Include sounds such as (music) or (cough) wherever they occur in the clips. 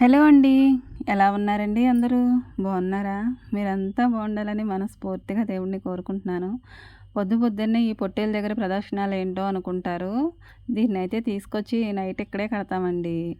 Hello అండి. ఎలా ఉన్నారండి అందరూ? బాగున్నారా? మీరంతా బాగుండాలని మనస్ఫూర్తిగా దేవుడిని కోరుకుంటున్నాను. పొద్దు పొద్దున్నే ఈ పొట్టేల దగ్గర ప్రదర్శనలు ఏంటో అనుకుంటారు. దీన్ని అయితే తీసుకొచ్చి నైట్ ఇక్కడే కడతామండి.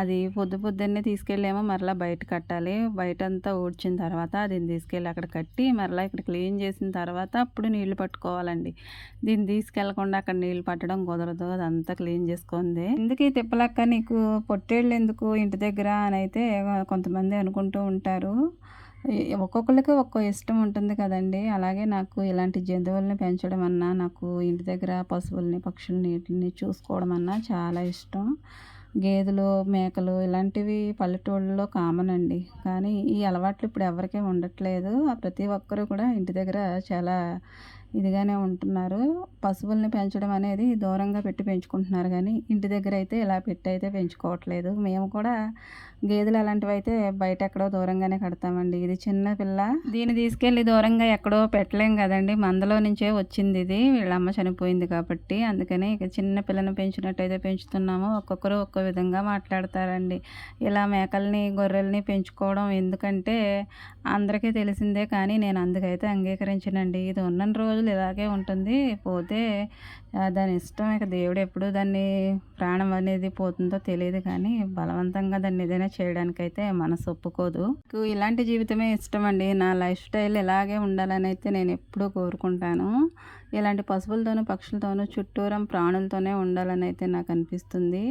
అది పొద్దు పొద్దున్నే తీసుకెళ్ళేమో మరలా బయట కట్టాలి. బయట అంతా ఊడ్చిన తర్వాత దీన్ని తీసుకెళ్ళి అక్కడ కట్టి మరలా ఇక్కడ క్లీన్ చేసిన తర్వాత అప్పుడు నీళ్ళు పట్టుకోవాలండి. దీన్ని తీసుకెళ్ళకుండా అక్కడ నీళ్ళు పట్టడం కుదరదు. అదంతా క్లీన్ చేసుకుంది. ఎందుకు ఈ తిప్పలక్క నీకు పొట్టేళ్ళు ఎందుకు ఇంటి దగ్గర అని అయితే కొంతమంది అనుకుంటూ ఉంటారు. ఒక్కొక్కరికి ఒక్కో ఇష్టం ఉంటుంది కదండి. అలాగే నాకు ఇలాంటి జంతువుల్ని పెంచడం అన్నా నాకు ఇంటి దగ్గర పశువుల్ని పక్షుల్ని చూసుకోవడం అన్నా చాలా ఇష్టం. గేదెలు మేకలు ఇలాంటివి పల్లెటూళ్ళలో కామన్ అండి. కానీ ఈ అలవాట్లు ఇప్పుడు ఎవరికీ ఉండట్లేదు. ప్రతి ఒక్కరూ కూడా ఇంటి దగ్గర చాలా ఇదిగానే ఉంటున్నారు. పశువుల్ని పెంచడం అనేది దూరంగా పెట్టి పెంచుకుంటున్నారు కానీ ఇంటి దగ్గర అయితే ఇలా పెట్టి అయితే పెంచుకోవట్లేదు. మేము కూడా గేదెలు అలాంటివి అయితే బయట ఎక్కడో దూరంగానే కడతామండి. ఇది చిన్న పిల్ల. దీన్ని తీసుకెళ్ళి దూరంగా ఎక్కడో పెట్టలేం కదండి. మందలో నుంచే వచ్చింది ఇది. వీళ్ళమ్మ చనిపోయింది కాబట్టి. అందుకని ఇక చిన్న పిల్లని పెంచినట్టయితే పెంచుతున్నాము. ఒక్కొక్కరు ఒక్కో విధంగా మాట్లాడతారండి. ఇలా మేకల్ని గొర్రెల్ని పెంచుకోవడం ఎందుకంటే అందరికీ తెలిసిందే కానీ నేను అందుకైతే అంగీకరించనండి. ఇది ఉన్న రోజు రోజులు ఇలాగే ఉంటుంది. పోతే దాని ఇష్టం ఇక దేవుడు ఎప్పుడు దాన్ని ప్రాణం అనేది పోతుందో తెలియదు కానీ బలవంతంగా దాన్ని ఏదైనా చేయడానికైతే మనసు ఒప్పుకోదు. ఇలాంటి జీవితమే ఇష్టం అండి నా లైఫ్ స్టైల్ ఇలాగే ఉండాలని అయితే నేను ఎప్పుడూ కోరుకుంటాను. ఇలాంటి పశువులతోనూ పక్షులతోనూ చుట్టూరం ప్రాణులతోనే ఉండాలని అయితే నాకు అనిపిస్తుంది.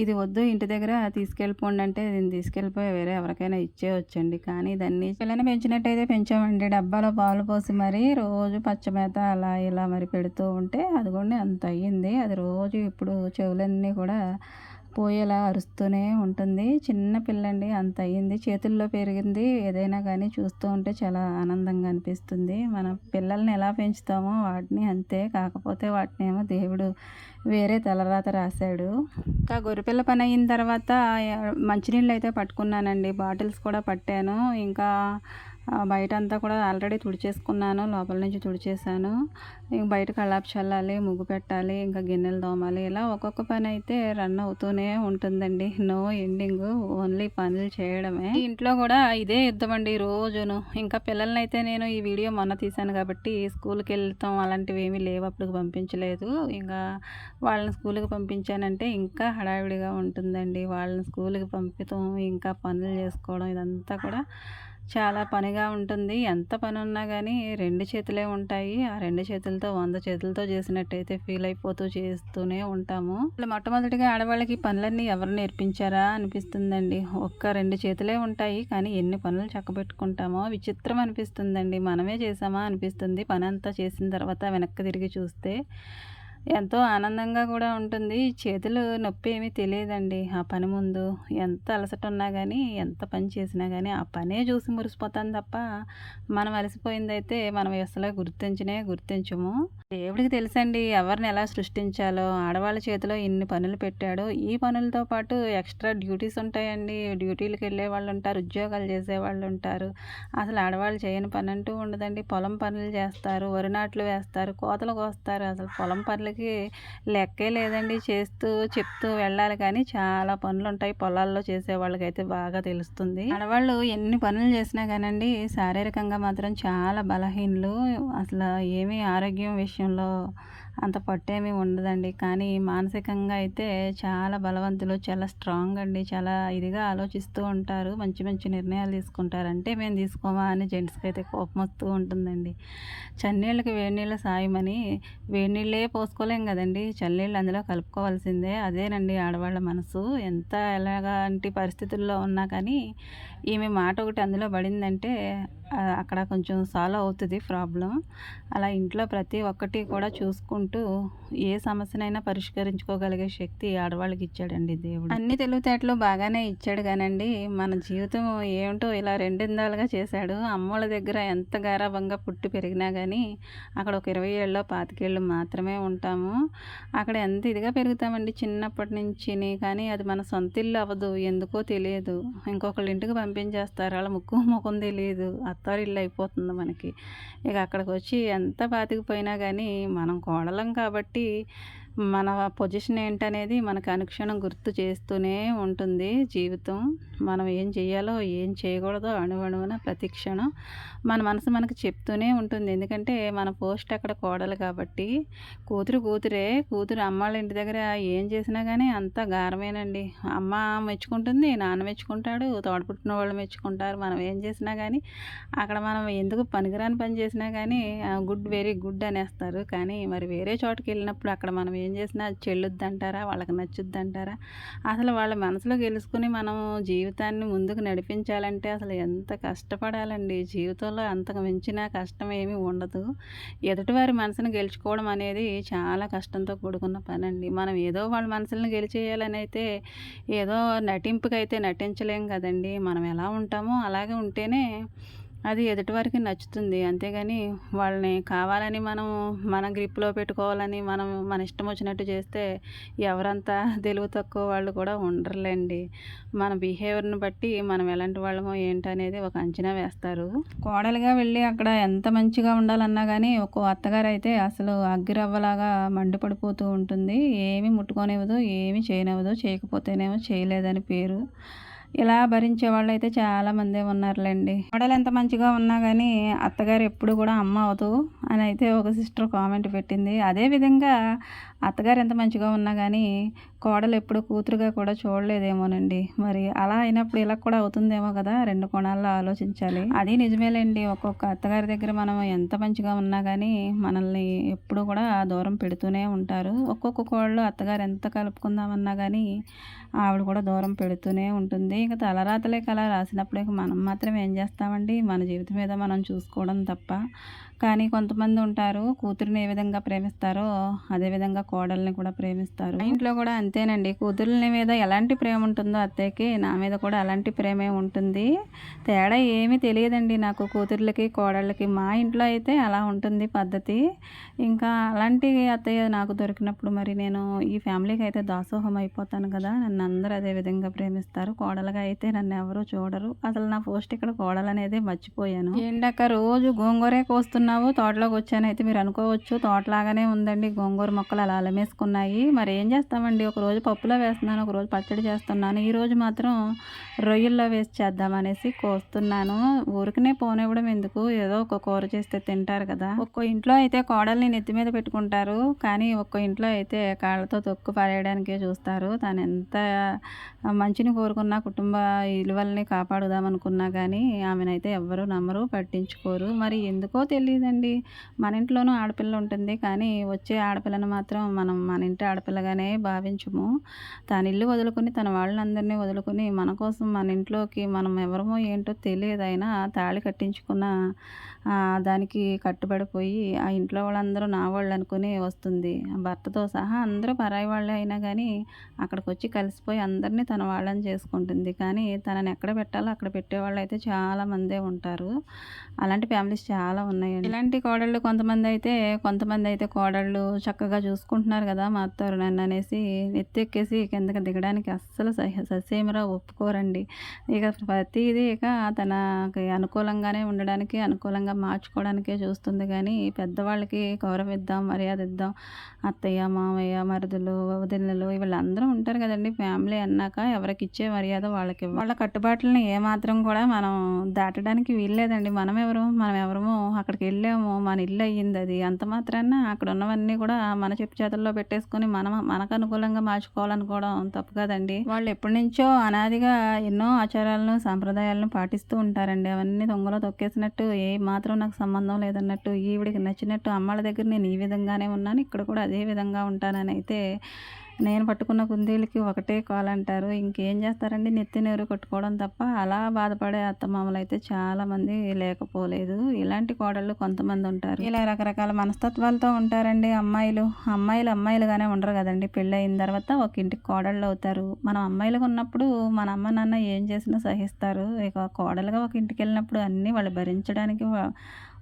ఇది వద్దు ఇంటి దగ్గర తీసుకెళ్ళిపోండి అంటే దీన్ని తీసుకెళ్ళిపోయి వేరే ఎవరికైనా ఇచ్చేయొచ్చండి. కానీ దాన్ని పిల్లని పెంచినట్టయితే పెంచామండి. డబ్బాలో పాలు పోసి మరి రోజు పచ్చమేత అలా ఇలా మరి పెడుతూ ఉంటే అది కూడా అదిగోండి అంత అయ్యింది. అది రోజు ఇప్పుడు చెవులన్నీ కూడా పోయేలా అరుస్తూనే ఉంటుంది. చిన్న పిల్లండి అంత అయ్యింది. చేతుల్లో పెరిగింది. ఏదైనా కానీ చూస్తూ ఉంటే చాలా ఆనందంగా అనిపిస్తుంది. మన పిల్లల్ని ఎలా పెంచుతామో వాటిని అంతే. కాకపోతే వాటిని ఏమో దేవుడు వేరే తలరాత రాశాడు. ఇంకా గొర్రెపిల్ల పని అయిన తర్వాత మంచినీళ్ళు అయితే పట్టుకున్నానండి. బాటిల్స్ కూడా పట్టాను. ఇంకా బయట అంతా కూడా ఆల్రెడీ తుడిచేసుకున్నాను లోపల నుంచి తుడిచేసాను ఇంక బయట కళ్ళాపు చల్లాలి ముగ్గు పెట్టాలి ఇంకా గిన్నెలు తోమాలి. ఇలా ఒక్కొక్క పని అయితే రన్ అవుతూనే ఉంటుందండి. (laughs) నో ఎండింగ్ ఓన్లీ పనులు చేయడమే. ఇంట్లో కూడా ఇదే యుద్ధం అండి రోజును. ఇంకా పిల్లల్ని అయితే నేను ఈ వీడియో మొన్న తీశాను కాబట్టి స్కూల్కి వెళ్తాం అలాంటివి ఏమీ లేవు అప్పుడు పంపించలేదు. ఇంకా వాళ్ళని స్కూల్కి పంపించానంటే ఇంకా హడావిడిగా ఉంటుందండి. వాళ్ళని స్కూల్కి పంపితాం ఇంకా పనులు చేసుకోవడం ఇదంతా కూడా చాలా పనిగా ఉంటుంది. ఎంత పని ఉన్నా కానీ రెండు చేతులే ఉంటాయి. ఆ రెండు చేతులతో వంద చేతులతో చేసినట్టయితే ఫీల్ అయిపోతూ చేస్తూనే ఉంటాము. మొట్టమొదటిగా ఆడవాళ్ళకి పనులన్నీ ఎవరు నేర్పించారా అనిపిస్తుందండి. ఒక్క రెండు చేతులే ఉంటాయి. కానీ ఎన్ని పనులు చక్కబెట్టుకుంటామో విచిత్రం అనిపిస్తుందండి. మనమే చేసామా అనిపిస్తుంది. పని అంతా చేసిన తర్వాత వెనక్కి తిరిగి చూస్తే ఎంతో ఆనందంగా కూడా ఉంటుంది. చేతులు నొప్పి ఏమీ తెలియదండి. ఆ పని ముందు ఎంత అలసట ఉన్నా కానీ ఎంత పని చేసినా కానీ ఆ పనే చూసి మురిసిపోతాను తప్ప మనం అలసిపోయిందైతే మనం అసలు గుర్తించనే గుర్తించము. దేవుడికి తెలుసండి ఎవరిని ఎలా సృష్టించాలో ఆడవాళ్ళ చేతిలో ఇన్ని పనులు పెట్టాడో. ఈ పనులతో పాటు ఎక్స్ట్రా డ్యూటీస్ ఉంటాయండి. డ్యూటీలకు వెళ్ళే వాళ్ళు ఉంటారు ఉద్యోగాలు చేసే వాళ్ళు ఉంటారు. అసలు ఆడవాళ్ళు చేయని పని అంటూ ఉండదండి. పొలం పనులు చేస్తారు వరి నాట్లు వేస్తారు కోతలు కోస్తారు. అసలు పొలం పనులకి వాళ్ళకి లెక్కే లేదండి. చేస్తూ చెప్తూ వెళ్ళాలి కానీ చాలా పనులు ఉంటాయి పొలాల్లో చేసే వాళ్ళకైతే బాగా తెలుస్తుంది. ఆడవాళ్ళు ఎన్ని పనులు చేసినా కానండి శారీరకంగా మాత్రం చాలా బలహీనలు. అసలు ఏమీ ఆరోగ్యం విషయంలో అంత పట్టేమీ ఉండదండి. కానీ మానసికంగా అయితే చాలా బలవంతులు చాలా స్ట్రాంగ్ అండి. చాలా ఇదిగా ఆలోచిస్తూ ఉంటారు. మంచి మంచి నిర్ణయాలు తీసుకుంటారు అంటే మేము తీసుకోమా అని జెంట్స్కి అయితే కోపం వస్తూ ఉంటుందండి. చన్నీళ్ళకి వేడినీళ్ళ సాయమని వేడి నీళ్ళే పోసుకోలేం కదండి. చల్లీళ్ళు అందులో కలుపుకోవాల్సిందే. అదేనండి ఆడవాళ్ళ మనసు. ఎంత ఎలాగంటి పరిస్థితుల్లో ఉన్నా కానీ ఈమె మాట ఒకటి అందులో పడిందంటే అక్కడ కొంచెం సాల్వ్ అవుతుంది ప్రాబ్లం అలా ఇంట్లో ప్రతి ఒక్కటి కూడా చూసుకుంటూ ఏ సమస్యనైనా పరిష్కరించుకోగలిగే శక్తి ఆడవాళ్ళకి ఇచ్చాడండి దేవుడు. అన్ని తెలివితేటలు బాగానే ఇచ్చాడు కానండి మన జీవితం ఏమిటో ఇలా రెండిందాలుగా చేశాడు. అమ్మోళ్ళ దగ్గర ఎంత గారాభంగా పుట్టి పెరిగినా కానీ అక్కడ ఒక ఇరవై ఏళ్ళలో పాతికేళ్ళు మాత్రమే ఉంటాము. అక్కడ ఎంత ఇదిగా పెరుగుతామండి చిన్నప్పటి నుంచి కానీ అది మన సొంత ఇల్లు అవ్వదు ఎందుకో తెలియదు. ఇంకొకళ్ళ ఇంటికి పంపించేస్తారు వాళ్ళ ముక్కు ముఖం తెలియదు అత్తారు ఇల్లు అయిపోతుంది మనకి. ఇక అక్కడికి వచ్చి ఎంత బాతికిపోయినా కానీ మనం కోడలు బలం కాబట్టి మన పొజిషన్ ఏంటనేది మనకు అనుక్షణం గుర్తు చేస్తూనే ఉంటుంది జీవితం. మనం ఏం చేయాలో ఏం చేయకూడదో అణువణువున ప్రతి క్షణం మన మనసు మనకు చెప్తూనే ఉంటుంది. ఎందుకంటే మన పోస్ట్ అక్కడ కోడలు కాబట్టి కూతురు కూతురే కూతురు అమ్మాళ్ళ ఇంటి దగ్గర ఏం చేసినా కానీ అంత గారమేనండి. అమ్మ మెచ్చుకుంటుంది నాన్న మెచ్చుకుంటాడు తోడపుట్టిన వాళ్ళు మెచ్చుకుంటారు. మనం ఏం చేసినా కానీ అక్కడ మనం ఎందుకు పనికిరాని పని చేసినా కానీ గుడ్ వెరీ గుడ్ అనేస్తారు. కానీ మరి వేరే చోటుకి వెళ్ళినప్పుడు అక్కడ మనం ఏం చేసినా అది చెల్లుద్దంటారా? వాళ్ళకి నచ్చుద్దంటారా? అసలు వాళ్ళ మనసులో గెలుచుకుని మనం జీవితాన్ని ముందుకు నడిపించాలంటే అసలు ఎంత కష్టపడాలండి? జీవితంలో అంతకు మించిన కష్టం ఏమీ ఉండదు. ఎదుటివారి మనసును గెలుచుకోవడం అనేది చాలా కష్టంతో కూడుకున్న పని అండి మనం ఏదో వాళ్ళ మనసులను గెలిచేయాలని అయితే ఏదో నటింపుకైతే నటించలేం కదండి. మనం ఎలా ఉంటామో అలాగే ఉంటేనే అది ఎదుటివారికి నచ్చుతుంది. అంతేగాని వాళ్ళని కావాలని మనం మన గ్రిప్లో పెట్టుకోవాలని మనం మన ఇష్టం వచ్చినట్టు చేస్తే ఎవరంతా తెలివి తక్కువ వాళ్ళు కూడా ఉండరులేండి. మన బిహేవియర్ని బట్టి మనం ఎలాంటి వాళ్ళమో ఏంటనేది ఒక అంచనా వేస్తారు. కోడలుగా వెళ్ళి అక్కడ ఎంత మంచిగా ఉండాలన్నా కానీ ఒక అత్తగారు అయితే అసలు అగ్గిరవ్వలాగా మండిపడిపోతూ ఉంటుంది. ఏమీ ముట్టుకోనివ్వదు ఏమీ చేయనివ్వదు చేయకపోతేనేమో చేయలేదని పేరు. ఇలా భరించే వాళ్ళు అయితే చాలామందే ఉన్నారులేండి. కోడలు ఎంత మంచిగా ఉన్నా కానీ అత్తగారు ఎప్పుడు కూడా అమ్మ అవదు అని అయితే ఒక సిస్టర్ కామెంట్ పెట్టింది. అదేవిధంగా అత్తగారు ఎంత మంచిగా ఉన్నా కానీ కోడలు ఎప్పుడు కూతురుగా కూడా చూడలేదేమోనండి. మరి అలా అయినప్పుడు ఇలా కూడా అవుతుందేమో కదా రెండు కోణాల్లో ఆలోచించాలి. అది నిజమేలేండి. ఒక్కొక్క అత్తగారి దగ్గర మనం ఎంత మంచిగా ఉన్నా కానీ మనల్ని ఎప్పుడు కూడా దూరం పెడుతూనే ఉంటారు. ఒక్కొక్క కోళ్ళు అత్తగారు ఎంత కలుపుకుందామన్నా కానీ ఆవిడ కూడా దూరం పెడుతూనే ఉంటుంది. ఇంకా తలరాతలే కళ రాసినప్పుడు ఇక మనం మాత్రం ఏం చేస్తామండి? మన జీవితం మీద మనం చూసుకోవడం తప్ప. కానీ కొంతమంది ఉంటారు కూతురిని ఏ విధంగా ప్రేమిస్తారో అదే విధంగా కోడల్ని కూడా ప్రేమిస్తారు. ఇంట్లో కూడా అంతేనండి. కూతుర్ని మీద ఎలాంటి ప్రేమ ఉంటుందో అత్తయ్యకి నా మీద కూడా అలాంటి ప్రేమే ఉంటుంది. తేడా ఏమీ తెలియదండి నాకు. కూతుర్లకి కోడళ్ళకి మా ఇంట్లో అయితే అలా ఉంటుంది పద్ధతి. ఇంకా అలాంటి అత్తయ్య నాకు దొరికినప్పుడు మరి నేను ఈ ఫ్యామిలీకి అయితే దాసోహం అయిపోతాను కదా. నన్ను అందరూ అదే విధంగా ప్రేమిస్తారు. కోడలుగా అయితే నన్ను ఎవరు చూడరు. అసలు నా పోస్ట్ ఇక్కడ కోడలు అనేది మర్చిపోయాను ఏంటక్క రోజు గోంగూరే కోస్తున్నాను ఉన్నావు తోటలోకి వచ్చాను అయితే మీరు అనుకోవచ్చు. తోటలాగానే ఉందండి. గోంగూర మొక్కలు అలా అలమేసుకున్నాయి. మరి ఏం చేస్తామండి? ఒకరోజు పప్పులో వేస్తున్నాను ఒక రోజు పచ్చడి చేస్తున్నాను. ఈరోజు మాత్రం రొయ్యల్లో వేసి చేద్దామనేసి కోస్తున్నాను. ఊరికనే పోనివ్వడం ఎందుకు? ఏదో ఒక కూర చేస్తే తింటారు కదా. ఒక్కో ఇంట్లో అయితే కోడల్ని నెత్తి మీద పెట్టుకుంటారు. కానీ ఒక్కో ఇంట్లో అయితే కాళ్ళతో తొక్కు పారేయడానికే చూస్తారు. తను ఎంత మంచిని కోరుకున్నా కుటుంబ విలువల్ని కాపాడుదామనుకున్నా కానీ ఆమెనైతే ఎవ్వరూ నమ్మరు పట్టించుకోరు. మరి ఎందుకో తెలియదు లేదండి. మన ఇంట్లోనూ ఆడపిల్ల ఉంటుంది కానీ వచ్చే ఆడపిల్లను మాత్రం మనం మన ఇంటి ఆడపిల్లగానే భావించము. తన ఇల్లు వదులుకొని తన వాళ్ళందరినీ వదులుకొని మన కోసం మన ఇంట్లోకి మనం ఎవరమో ఏంటో తెలియదు అయినా తాళి కట్టించుకున్న దానికి కట్టుబడిపోయి ఆ ఇంట్లో వాళ్ళందరూ నా వాళ్ళు అనుకుని వస్తుంది. భర్తతో సహా అందరూ పరాయి వాళ్ళే అయినా కానీ అక్కడికి వచ్చి కలిసిపోయి అందరినీ తన వాళ్ళని చేసుకుంటుంది. కానీ తనని ఎక్కడ పెట్టాలో అక్కడ పెట్టేవాళ్ళు అయితే చాలా మందే ఉంటారు. అలాంటి ఫ్యామిలీస్ చాలా ఉన్నాయండి. ఇలాంటి కోడళ్ళు కొంతమంది అయితే కొంతమంది అయితే కోడళ్ళు చక్కగా చూసుకుంటున్నారు కదా మా అత్తారు నన్ను అనేసి ఎత్తెక్కేసి కిందకి దిగడానికి అస్సలు ససేమిరా ఒప్పుకోరండి. ఇక ప్రతిదీ ఇక తనకి అనుకూలంగానే ఉండడానికి అనుకూలంగా మార్చుకోవడానికే చూస్తుంది కానీ పెద్దవాళ్ళకి గౌరవిద్దాం మర్యాద ఇద్దాం అత్తయ్య మామయ్య మరుదులు వదినలు వీళ్ళందరూ ఉంటారు కదండి. ఫ్యామిలీ అన్నాక ఎవరికి ఇచ్చే మర్యాద వాళ్ళకి వాళ్ళ కట్టుబాట్లని ఏమాత్రం కూడా మనం దాటడానికి వీల్లేదండి. మనం ఎవరు మనం ఎవరమో అక్కడికి వెళ్ళి వెళ్ళాము మన ఇల్లు అయ్యింది అది. అంత మాత్రాన అక్కడ ఉన్నవన్నీ కూడా మన చెప్పు చేతుల్లో పెట్టేసుకొని మనం మనకు అనుకూలంగా మార్చుకోవాలనుకోవడం తప్పు కదండి. వాళ్ళు ఎప్పటి నుంచో అనాదిగా ఎన్నో ఆచారాలను సాంప్రదాయాలను పాటిస్తూ ఉంటారండి. అవన్నీ దొంగలో తొక్కేసినట్టు ఏ మాత్రం మాత్రం నాకు సంబంధం లేదన్నట్టు ఈవిడికి నచ్చినట్టు అమ్మాళ్ళ దగ్గర నేను ఈ విధంగానే ఉన్నాను ఇక్కడ కూడా అదే విధంగా ఉంటానని అయితే నేను పట్టుకున్న కుందేలకి ఒకటే కాల్ అంటారు. ఇంకేం చేస్తారండి? నెత్తినేరు కట్టుకోవడం తప్ప అలా బాధపడే అత్తమామలు అయితే చాలామంది లేకపోలేదు. ఇలాంటి కోడళ్ళు కొంతమంది ఉంటారు. ఇలా రకరకాల మనస్తత్వాలతో ఉంటారండి అమ్మాయిలు. అమ్మాయిలు అమ్మాయిలుగానే ఉండరు కదండి. పెళ్ళి అయిన తర్వాత ఒక ఇంటికి కోడళ్ళు అవుతారు. మనం అమ్మాయిలుగా ఉన్నప్పుడు మన అమ్మ నాన్న ఏం చేసినా సహిస్తారు. ఇక కోడలుగా ఒక ఇంటికి వెళ్ళినప్పుడు అన్నీ వాళ్ళు భరించడానికి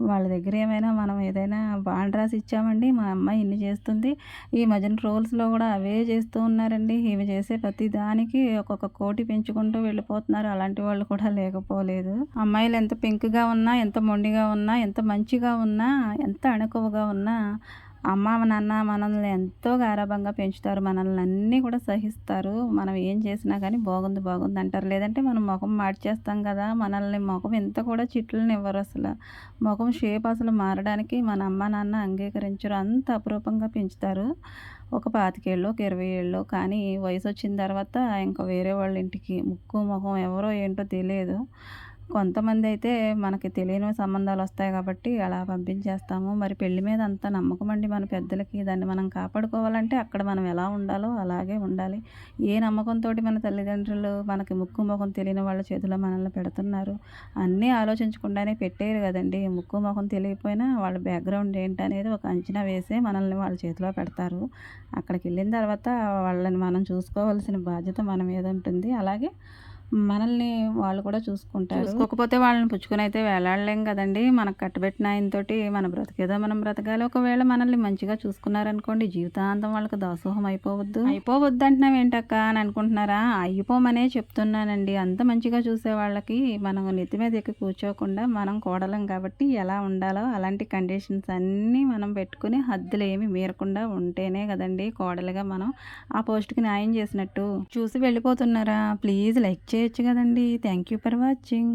వాళ్ళ దగ్గర ఏమైనా మనం ఏదైనా బాండ్ రాసి ఇచ్చామండి. మా అమ్మాయి ఇన్ని చేస్తుంది. ఈ మధ్యన రోల్స్లో కూడా అవే చేస్తూ ఉన్నారండి. ఇవి చేసే ప్రతి దానికి ఒక్కొక్క కోటి పెంచుకుంటూ వెళ్ళిపోతున్నారు. అలాంటి వాళ్ళు కూడా లేకపోలేదు. అమ్మాయిలు ఎంత పింక్గా ఉన్నా ఎంత మొండిగా ఉన్నా ఎంత మంచిగా ఉన్నా ఎంత అణుకువగా ఉన్నా అమ్మ నాన్న మనల్ని ఎంతో గారాభంగా పెంచుతారు. మనల్ని అన్నీ కూడా సహిస్తారు. మనం ఏం చేసినా కానీ బాగుంది బాగుంది అంటారు. లేదంటే మనం ముఖం మార్చేస్తాం కదా. మనల్ని ముఖం ఎంత కూడా చిట్లని ఇవ్వరు అసలు. ముఖం షేప్ అసలు మారడానికి మన అమ్మ నాన్న అంగీకరించరు. అంత అపురూపంగా పెంచుతారు. ఒక పాతికేళ్ళు ఒక ఇరవై ఏళ్ళు కానీ వయసు వచ్చిన తర్వాత ఇంకా వేరే వాళ్ళ ఇంటికి ముక్కు ముఖం ఎవరో ఏంటో తెలియదు. కొంతమంది అయితే మనకి తెలియని సంబంధాలు వస్తాయి కాబట్టి అలా పంపించేస్తాము. మరి పెళ్ళి మీద అంత నమ్మకం అండి మన పెద్దలకి. దాన్ని మనం కాపాడుకోవాలంటే అక్కడ మనం ఎలా ఉండాలో అలాగే ఉండాలి. ఏ నమ్మకంతో మన తల్లిదండ్రులు మనకి ముక్కు ముఖం తెలియని వాళ్ళ చేతిలో మనల్ని పెడుతున్నారు అన్నీ ఆలోచించకుండానే పెట్టేరు కదండి. ముక్కు ముఖం తెలియకపోయినా వాళ్ళ బ్యాక్గ్రౌండ్ ఏంటనేది ఒక అంచనా వేసే మనల్ని వాళ్ళ చేతిలో పెడతారు. అక్కడికి వెళ్ళిన తర్వాత వాళ్ళని మనం చూసుకోవాల్సిన బాధ్యత మన మీద ఉంటుంది. అలాగే మనల్ని వాళ్ళు కూడా చూసుకుంటారు. చూసుకోకపోతే వాళ్ళని పుచ్చుకొని అయితే వేలాడలేం కదండి. మనకు కట్టబెట్టిన ఆయనతోటి మన బ్రతికేదో మనం బ్రతకాలి. ఒకవేళ మనల్ని మంచిగా చూసుకున్నారనుకోండి జీవితాంతం వాళ్ళకి దాసోహం అయిపోవద్దు. అయిపోవద్దు అంటున్నాం ఏంటక్క అని అనుకుంటున్నారా? అయిపోమనే చెప్తున్నానండి. అంత మంచిగా చూసే వాళ్ళకి మనం నెత్తి మీద ఎక్కి కూర్చోకుండా మనం కోడలం కాబట్టి ఎలా ఉండాలో అలాంటి కండిషన్స్ అన్నీ మనం పెట్టుకుని హద్దులు ఏమి మీరకుండా ఉంటేనే కదండి కోడలుగా మనం ఆ పోస్ట్కి న్యాయం చేసినట్టు. చూసి వెళ్ళిపోతున్నారా? ప్లీజ్ లైక్ చేయొచ్చు కదండి. Thank you for watching